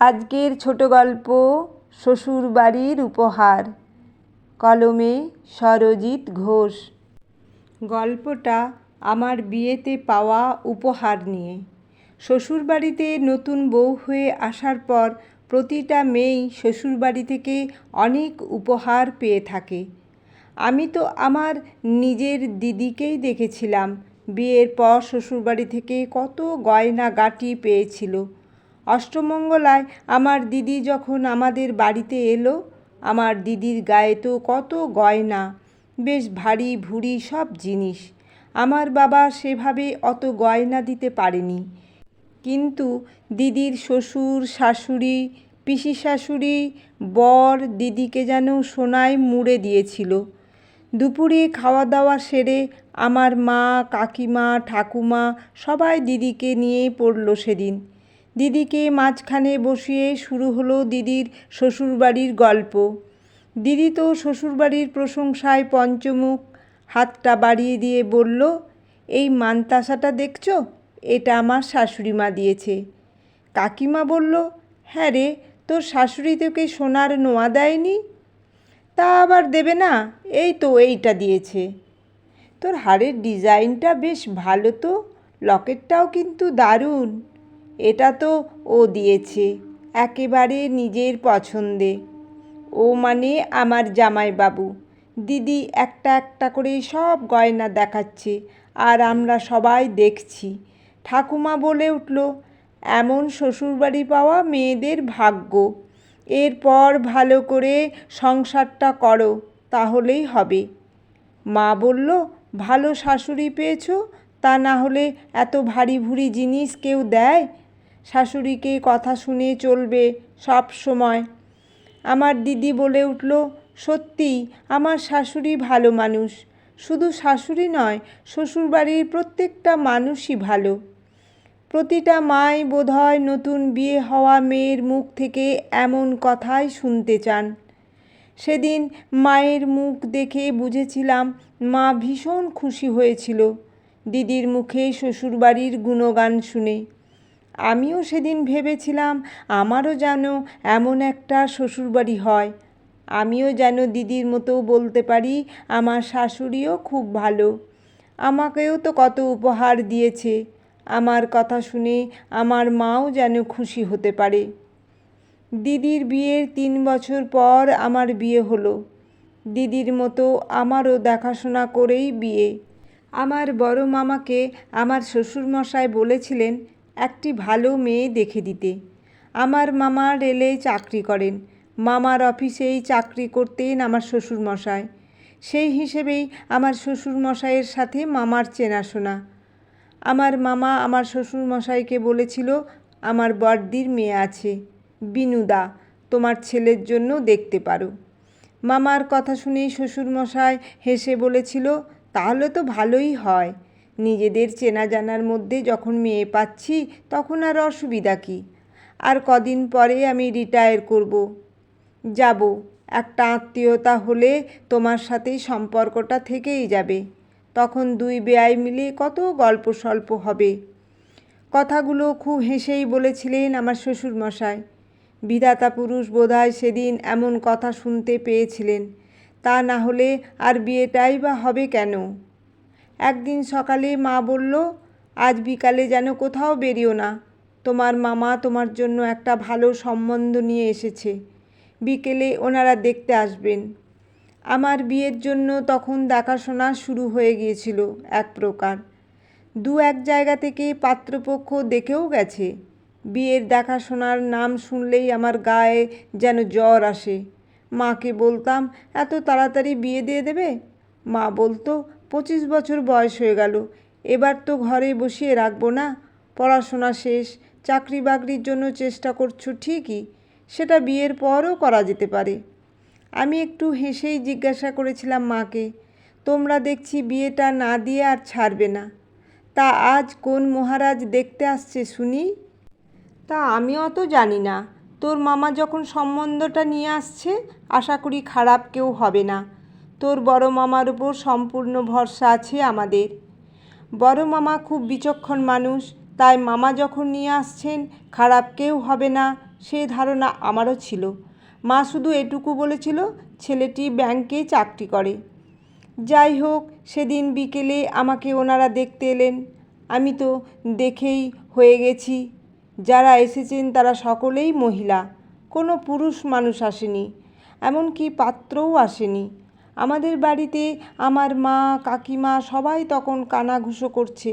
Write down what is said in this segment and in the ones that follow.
আজকের ছোট গল্প, শ্বশুরবাড়ির উপহার। কলমে সরজিৎ ঘোষ। গল্পটা আমার বিয়েতে পাওয়া উপহার নিয়ে। শ্বশুরবাড়িতে নতুন বউ হয়ে আসার পর প্রতিটা মেয়েই শ্বশুরবাড়ি থেকে অনেক উপহার পেয়ে থাকে। আমি তো আমার নিজের দিদিকেই দেখেছিলাম। বিয়ের পর শ্বশুরবাড়ি থেকে কত গয়না গাটি পেয়েছিল। অষ্টমঙ্গলায় আমার দিদি যখন আমাদের বাড়িতে এলো, আমার দিদির গায়ে তো কত গয়না, বেশ ভারী ভুরি সব জিনিস। আমার বাবা সেভাবে অত গয়না দিতে পারেনি। কিন্তু দিদির শ্বশুর, শাশুড়ি, পিসি শাশুড়ি, বর দিদিকে যেন সোনায় মুড়ে দিয়েছিল। দুপুরে খাওয়া দাওয়া সেরে আমার মা, কাকিমা, ঠাকুমা সবাই দিদিকে নিয়ে পড়ল সেদিন। দিদিকে মাঝখানে বসিয়ে শুরু হলো দিদির শ্বশুরবাড়ির গল্প। দিদি তো শ্বশুরবাড়ির প্রশংসায় পঞ্চমুখ, হাতটা বাড়িয়ে দিয়ে বলল, এই মানতাসাটা দেখছ? এটা আমার শাশুড়ি মা দিয়েছে। কাকিমা বলল হ্যাঁ রে, তোর শাশুড়ি তোকে সোনার নোয়া দেয়নি? তা আবার দেবে না, এই তো এইটা দিয়েছে। তোর হাড়ের ডিজাইনটা বেশ ভালো তো, লকেটটাও কিন্তু দারুণ। এটা তো ও দিয়েছে, একেবারে নিজের পছন্দে। ও মানে আমার জামাইবাবু। দিদি একটা একটা করে সব গয়না দেখাচ্ছে আর আমরা সবাই দেখছি। ঠাকুমা বলে উঠল, এমন শ্বশুরবাড়ি পাওয়া মেয়েদের ভাগ্য। এরপর ভালো করে সংসারটা করো, তাহলেই হবে। মা বলল, ভালো শাশুড়ি পেয়েছ, তা না হলে এত ভারী ভুরি জিনিস কেউ দেয়? শাশুড়িকে কথা শুনে চলবে সব সময়। আমার দিদি বলে উঠল, সত্যি, আমার শাশুড়ি ভালো মানুষ। শুধু শাশুড়ি নয়, শ্বশুরবাড়ির প্রত্যেকটা মানুষই ভালো। প্রতিটা মাই বোধহয় নতুন বিয়ে হওয়া মেয়ের মুখ থেকে এমন কথাই শুনতে চান। সেদিন মায়ের মুখ দেখে বুঝেছিলাম মা ভীষণ খুশি হয়েছিল। দিদির মুখে শ্বশুরবাড়ির গুণগান শুনে। আমিও সেদিন ভেবেছিলাম আমারও যেন এমন একটা শ্বশুরবাড়ি হয়। আমিও যেন দিদির মতো বলতে পারি, আমার শাশুড়িও খুব ভালো। আমাকেও তো কত উপহার দিয়েছে। আমার কথা শুনে আমার মাও যেন খুশি হতে পারে। দিদির বিয়ের তিন বছর পর আমার বিয়ে হলো। দিদির মতো আমারও দেখাশোনা করেই বিয়ে। আমার বড় মামাকে আমার শ্বশুরমশাই বলেছিলেন একটি ভালো মেয়ে দেখে দিতে। আমার মামা রেলে চাকরি করেন। মামার অফিসেই চাকরি করতেন আমার শ্বশুরমশাই। সেই হিসেবেই আমার শ্বশুরমশাইয়ের সাথে মামার চেনাশোনা। আমার মামা আমার শ্বশুরমশাইকে বলেছিল, আমার বড়দির মেয়ে আছে। বিনুদা, তোমার ছেলের জন্য দেখতে পারো। মামার কথা শুনেই শ্বশুরমশাই হেসে বলেছিল, তাহলে তো ভালোই হয়। নিজেদের চেনা জানার মধ্যে যখন মেয়ে পাচ্ছি, তখন আর অসুবিধা কী? আর কদিন পরে আমি রিটায়ার করব। যাব। একটা আত্মীয়তা হলে তোমার সাথেই সম্পর্কটা থেকেই যাবে। তখন দুই বেয়াই মিলে কত গল্প স্বল্প হবে। কথাগুলো খুব হেসেই বলেছিলেন আমার শ্বশুরমশাই। বিধাতা পুরুষ বোধহয় সেদিন এমন কথা শুনতে পেয়েছিলেন। তা না হলে আর বিয়েটাই বা হবে কেন? একদিন সকালে মা বলল, আজ বিকালে যেন কোথাও বেরিও না। তোমার মামা তোমার জন্য একটা ভালো সম্বন্ধ নিয়ে এসেছে। বিকেলে ওনারা দেখতে আসবেন। আমার বিয়ের জন্য তখন দেখাশোনা শুরু হয়ে গিয়েছিল এক প্রকার। দু এক জায়গা থেকে পাত্রপক্ষ দেখেও গেছে। বিয়ের দেখাশোনার নাম শুনলেই আমার গায়ে যেন জ্বর আসে। মাকে বলতাম, এত তাড়াতাড়ি বিয়ে দিয়ে দেবে? মা বলতো পঁচিশ বছর বয়স হয়ে গেল। এবার তো ঘরে বসিয়ে রাখব না। পড়াশোনা শেষ চাকরি বাকরির জন্য চেষ্টা করছ ঠিকই, সেটা বিয়ের পরও করা যেতে পারে। আমি একটু হেসেই জিজ্ঞাসা করেছিলাম মাকে, তোমরা দেখছি বিয়েটা না দিয়ে আর ছাড়বে না। তা আজ কোন মহারাজ দেখতে আসছে শুনি? তা আমি অত জানি না। তোর মামা যখন সম্বন্ধটা নিয়ে আসছে, আশা করি খারাপ কেউ হবে না। তোর বড় মামার উপর সম্পূর্ণ ভরসা আছে আমাদের। বড় মামা খুব বিচক্ষণ মানুষ, তাই মামা যখন নিয়ে আসছেন, খারাপ কেউ হবে না, সে ধারণা আমারও ছিল। মা শুধু এটুকু বলেছিল, ছেলেটি ব্যাংকে চাকরি করে। যাই হোক, সেদিন বিকেলে আমাকে ওনারা দেখতে এলেন। আমি তো দেখেই হয়ে গেছি। যারা এসেছেন তারা সকলেই মহিলা। কোনো পুরুষ মানুষ আসেনি, এমনকি পাত্রও আসেনি। আমাদের বাড়িতে আমার মা, কাকিমা সবাই তখন কানাঘুষো করছে।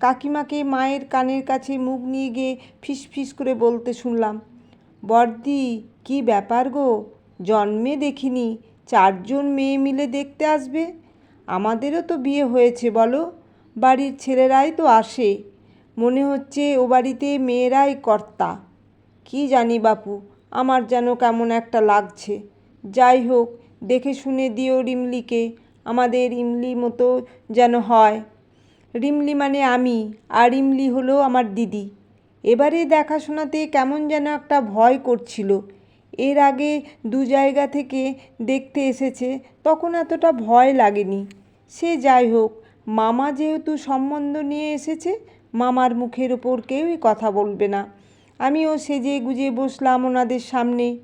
কাকিমাকে মায়ের কানের কাছে মুখ নিয়ে গিয়ে ফিস ফিস করে বলতে শুনলাম, বর্দি, কি ব্যাপার গো? জন্মে দেখিনি, চারজন মেয়ে মিলে দেখতে আসবে? আমাদেরও তো বিয়ে হয়েছে বলো, বাড়ির ছেলেরাই তো আসে। মনে হচ্ছে ও বাড়িতে মেয়েরাই কর্তা। কি জানি বাপু, আমার যেন কেমন একটা লাগছে। যাই হোক দেখে শুনে দিও রিমলিকে, আমাদের ইমলি মতো যেন হয়। রিমলি মানে আমি, আর ইমলি হলো আমার দিদি। এবারে দেখাশোনাতে কেমন যেন একটা ভয় করছিল। এর আগে দু জায়গা থেকে দেখতে এসেছে, তখন এতটা ভয় লাগেনি। সে যাই হোক, মামা যেহেতু সম্বন্ধ নিয়ে এসেছে, মামার মুখের ওপর কেউই কথা বলবে না। আমিও সেজে গুজে বসলাম ওনাদের সামনে।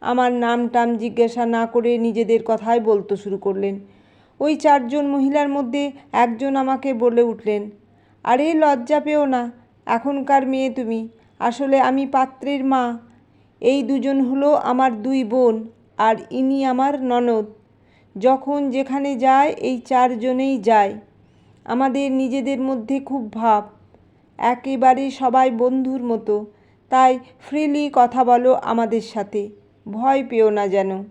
আমার নাম টাম জিজ্ঞাসা না করে নিজেদের কথাই বলতে শুরু করলেন। ওই চারজন মহিলার মধ্যে একজন আমাকে বলে উঠলেন, আরে, লজ্জা পেও না, এখনকার মেয়ে তুমি, আসলে আমি পাত্রের মা। এই দুজন হলো আমার দুই বোন আর ইনি আমার ননদ। যখন যেখানে যায়, এই চারজনেই যায়। আমাদের নিজেদের মধ্যে খুব ভাব। একেবারে সবাই বন্ধুর মতো। তাই ফ্রিলি কথা বলো আমাদের সাথে। ভয় পেও না যেন।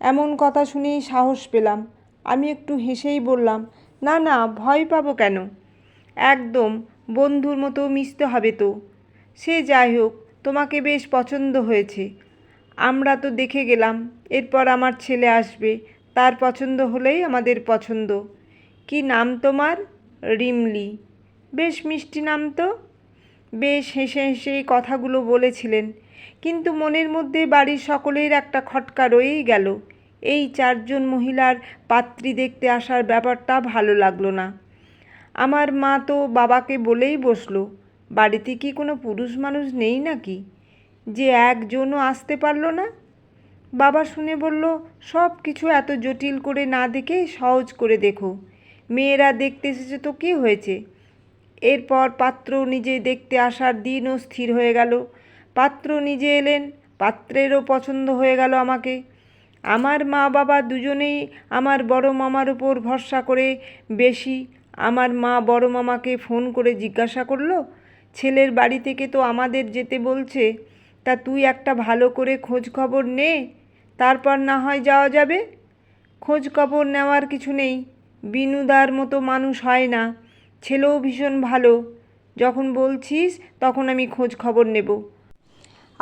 এমন কথা শুনেই সাহস পেলাম। আমি একটু হেসেই বললাম, না না, ভয় পাবো কেন? একদম, বন্ধুর মতো মিশতে হবে তো। সে যাই হোক, তোমাকে বেশ পছন্দ হয়েছে। আমরা তো দেখে গেলাম, এরপর আমার ছেলে আসবে। তার পছন্দ হলেই আমাদের পছন্দ। কি নাম তোমার? রিমলি। বেশ মিষ্টি নাম তো। বেশ হেসে হেসে কথাগুলো বলেছিলেন। কিন্তু মনের মধ্যে বাড়ির সকলের একটা খটকা রয়েই গেল। এই চারজন মহিলার পাত্রী দেখতে আসার ব্যাপারটা ভালো লাগল না। আমার মা তো বাবাকে বলেই বসল, বাড়িতে কি কোনো পুরুষ মানুষ নেই নাকি? যে একজনও আসতে পারল না? বাবা শুনে বলল, সব কিছু এত জটিল করে না দেখে সহজ করে দেখো। মেয়েরা দেখতে এসেছে তো কী হয়েছে? এরপর পাত্র নিজে দেখতে আসার দিনও স্থির হয়ে গেল। পাত্র নিজে এলেন, পাত্রেরও পছন্দ হয়ে গেল আমাকে। আমার মা বাবা দুজনেই আমার বড় মামার উপর ভরসা করে বেশি আমার মা বড় মামাকে ফোন করে জিজ্ঞাসা করল, ছেলের বাড়ি থেকে তো আমাদের যেতে বলছে, তা তুই একটা ভালো করে খোঁজ খবর নে, তারপর না হয় যাওয়া যাবে? খোঁজ খবর নেওয়ার কিছু নেই, বিনুদার মতো মানুষ হয় না, ছেলেও ভীষণ ভালো, যখন বলছিস তখন আমি খোঁজ খবর নেব।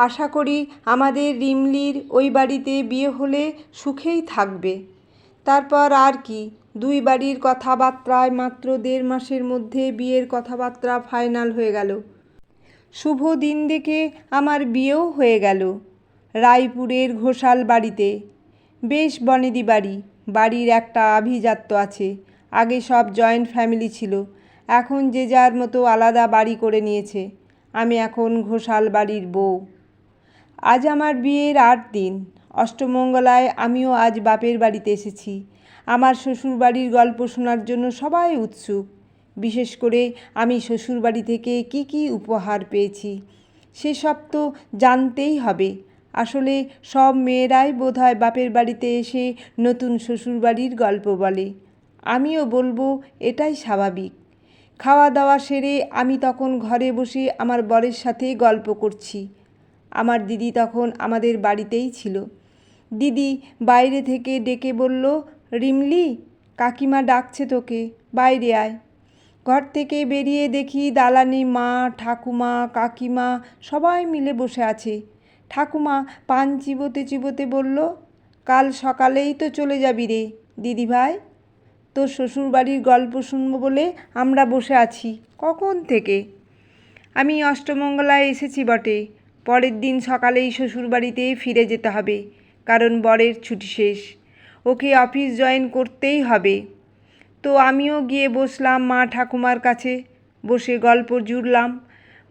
আশা করি আমাদের রিমলির ওই বাড়িতে বিয়ে হলে সুখেই থাকবে। তারপর আর কি, দুই বাড়ির কথাবার্তায় মাত্র দেড় মাসের মধ্যে বিয়ের কথাবার্তা ফাইনাল হয়ে গেল। শুভ দিন দেখে আমার বিয়েও হয়ে গেল রায়পুরের ঘোষাল বাড়িতে। বেশ বনেদি বাড়ি, বাড়ির একটা আভিজাত্য আছে, আগে সব জয়েন্ট ফ্যামিলি ছিল, এখন যে যার মতো আলাদা বাড়ি করে নিয়েছে। আমি এখন ঘোষাল বাড়ির বউ। আজ আমার বিয়ের আট দিন। অষ্টমঙ্গলায় আমিও আজ বাপের বাড়িতে এসেছি। আমার শ্বশুর বাড়ির গল্প শোনার জন্য সবাই উৎসুক। বিশেষ করে আমি শ্বশুর বাড়ি থেকে কি কি উপহার পেয়েছি, সেসব তো জানতেই হবে। আসলে সব মেয়েরাই বোধহয় বাপের বাড়িতে এসে নতুন শ্বশুর বাড়ির গল্প বলে। আমিও বলব এটাই স্বাভাবিক। খাওয়া দাওয়া সেরে আমি তখন ঘরে বসে আমার বরের সাথে গল্প করছি। আমার দিদি তখন আমাদের বাড়িতেই ছিল। দিদি বাইরে থেকে ডেকে বলল, রিমলি, কাকিমা ডাকছে তোকে, বাইরে আয়। ঘর থেকে বেরিয়ে দেখি দালানি মা, ঠাকুমা, কাকিমা সবাই মিলে বসে আছে। ঠাকুমা পান চিবোতে চিবোতে বলল, কাল সকালেই তো চলে যাবি রে দিদিভাই তোর শ্বশুরবাড়ির গল্প শুনব বলে আমরা বসে আছি, কখন থেকে? আমি অষ্টমঙ্গলায় এসেছি বটে পরের দিন সকালেই শ্বশুরবাড়িতে ফিরে যেতে হবে, কারণ বরের ছুটি শেষ। ওকে অফিস জয়েন করতেই হবে। তো আমিও গিয়ে বসলাম মা ঠাকুমার কাছে, বসে গল্প জুড়লাম।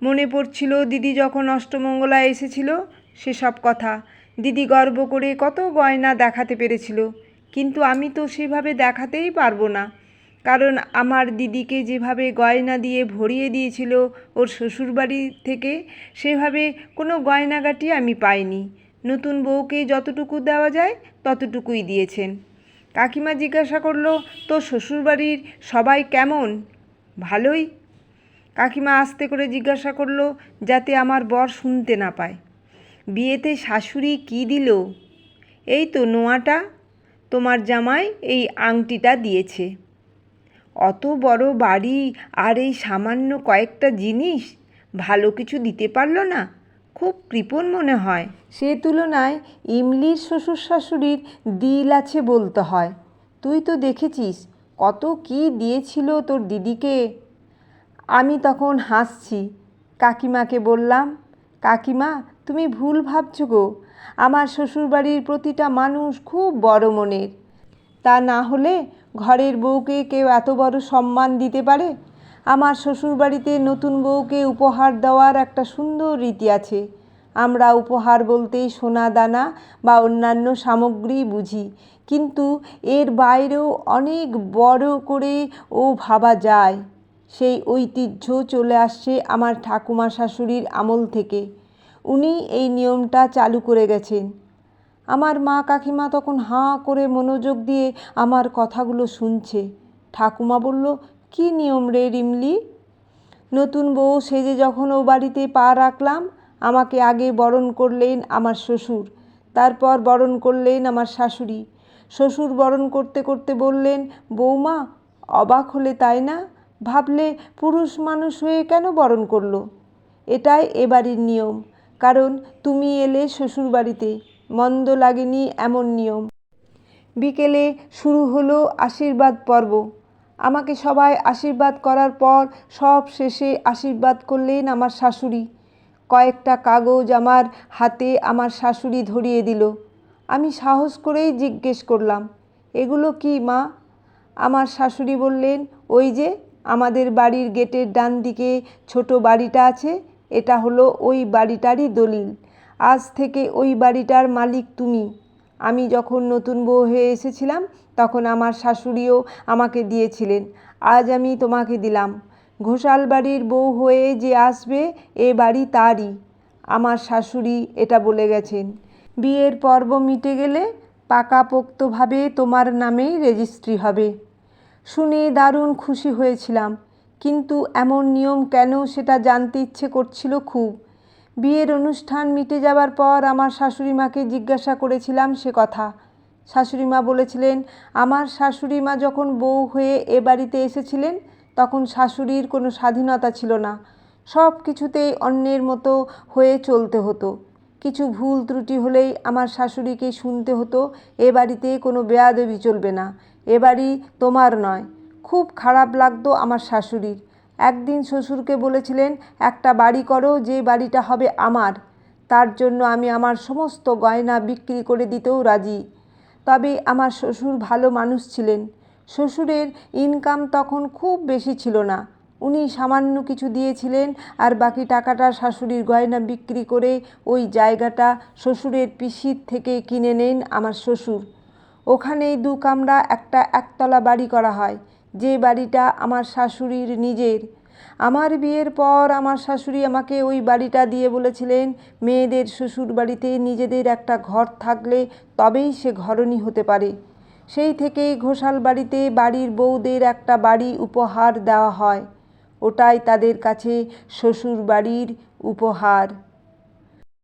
মনে পড়ছিল দিদি যখন অষ্টমঙ্গলায় এসেছিল, সেসব কথা। দিদি গর্ব করে কত গয়না দেখাতে পেরেছিল, কিন্তু আমি তো সেভাবে দেখাতেই পারব না। কারণ আমার দিদিকে যেভাবে গয়না দিয়ে ভরিয়ে দিয়েছিল ওর শ্বশুরবাড়ি থেকে, সেভাবে কোনো গয়নাগাটি আমি পাইনি। নতুন বউকে যতটুকু দেওয়া যায়, ততটুকুই দিয়েছেন। কাকিমা জিজ্ঞাসা করল তো শ্বশুরবাড়ির সবাই কেমন? ভালোই। কাকিমা আস্তে করে জিজ্ঞাসা করল, যাতে আমার বর শুনতে না পায়। বিয়েতে শাশুড়ি কি দিল? এই তো নোয়াটা। তোমার জামাই এই আংটিটা দিয়েছে। অত বড় বাড়ি আর এই সামান্য কয়েকটা জিনিস ভালো কিছু দিতে পারল না। খুব কৃপণ মনে হয়। সে তুলনায় ইমলির শ্বশুর শাশুড়ির দিল আছে বলতে হয়। তুই তো দেখেছিস কত কি দিয়েছিল তোর দিদিকে। আমি তখন হাসছি। কাকিমাকে বললাম, কাকিমা, তুমি ভুল ভাবছ গো। আমার শ্বশুরবাড়ির প্রতিটা মানুষ খুব বড় মনের। তা না হলে ঘরের বউকে কেউ এত বড় সম্মান দিতে পারে? আমার শ্বশুরবাড়িতে নতুন বউকে উপহার দেওয়ার একটা সুন্দর রীতি আছে। আমরা উপহার বলতেই সোনা দানা বা অন্যান্য সামগ্রী বুঝি, কিন্তু এর বাইরেও অনেক বড় করে ও ভাবা যায়। সেই ঐতিহ্য চলে আসছে আমার ঠাকুমা শাশুড়ির আমল থেকে। উনি এই নিয়মটা চালু করে গেছেন। আমার মা কাকিমা তখন হাঁ করে মনোযোগ দিয়ে আমার কথাগুলো শুনছে। ঠাকুমা বলল, কি নিয়ম রে রিমলি? নতুন বউ সেজে যখন ও বাড়িতে পা রাখলাম, আমাকে আগে বরণ করলেন আমার শ্বশুর, তারপর বরণ করলেন আমার শাশুড়ি। শ্বশুর বরণ করতে করতে বললেন, বৌমা, অবাক হলে তাই না? ভাবলে পুরুষ মানুষ হয়ে কেন বরণ করল? এটাই এবাড়ির নিয়ম, কারণ তুমি এলে শ্বশুর বাড়িতে। মন্দ লাগেনি এমন নিয়ম। বিকেলে শুরু হলো আশীর্বাদ পর্ব। আমাকে সবাই আশীর্বাদ করার পর সব শেষে আশীর্বাদ করলেন আমার শাশুড়ি। কয়েকটা কাগজ আমার হাতে আমার শাশুড়ি ধরিয়ে দিল। আমি সাহস করেই জিজ্ঞেস করলাম, এগুলো কি মা? আমার শাশুড়ি বললেন, ওই যে আমাদের বাড়ির গেটের ডান দিকে ছোট বাড়িটা আছে, এটা হলো ওই বাড়িটারই দলিল। আজ থেকে ওই বাড়িটার মালিক তুমি। আমি যখন নতুন বউ হয়ে এসেছিলাম, তখন আমার শাশুড়িও আমাকে দিয়েছিলেন। আজ আমি তোমাকে দিলাম। ঘোষাল বাড়ির বউ হয়ে যে আসবে, এ বাড়ি তারই। আমার শাশুড়ি এটা বলে গেছেন। বিয়ের পর্ব মিটে গেলে পাকাপোক্তভাবে তোমার নামেই রেজিস্ট্রি হবে। শুনে দারুণ খুশি হয়েছিলাম, কিন্তু এমন নিয়ম কেন সেটা জানতে ইচ্ছে করছিল খুব। বিয়ের অনুষ্ঠান মিটে যাবার পর আমার শাশুড়ি মাকে জিজ্ঞাসা করেছিলাম সে কথা। শাশুড়ি মা বলেছিলেন, আমার শাশুড়ি মা যখন বউ হয়ে এ বাড়িতে এসেছিলেন, তখন শাশুড়ির কোনো স্বাধীনতা ছিল না। সব কিছুতেই অন্যের মতো হয়ে চলতে হতো। কিছু ভুল ত্রুটি হলেই আমার শাশুড়িকে শুনতে হতো, এ বাড়িতে কোনো বেয়াদবি চলবে না। এ বাড়ি তোমার নয়। খুব খারাপ লাগতো আমার শাশুড়ির। একদিন শ্বশুরকে বলেছিলেন, একটা বাড়ি করো, যে বাড়িটা হবে আমার। তার জন্য আমি আমার সমস্ত গয়না বিক্রি করে দিতেও রাজি। তবে আমার শ্বশুর ভালো মানুষ ছিলেন। শ্বশুরের ইনকাম তখন খুব বেশি ছিল না। উনি সামান্য কিছু দিয়েছিলেন আর বাকি টাকাটা শাশুড়ির গয়না বিক্রি করে ওই জায়গাটা শ্বশুরের পিসির থেকে কিনে নেন আমার শ্বশুর। ওখানেই দু কামরা একটা একতলা বাড়ি করা হয়। যে বাড়িটা আমার শাশুড়ির নিজের। আমার বিয়ের পর আমার শাশুড়ি আমাকে ওই বাড়িটা দিয়ে বলেছিলেন, মেয়েদের শ্বশুর বাড়িতে নিজেদের একটা ঘর থাকলে তবেই সে ঘরণী হতে পারে। সেই থেকেই ঘোষাল বাড়িতে বাড়ির বউদের একটা বাড়ি উপহার দেওয়া হয়। ওটাই তাদের কাছে শ্বশুর বাড়ির উপহার।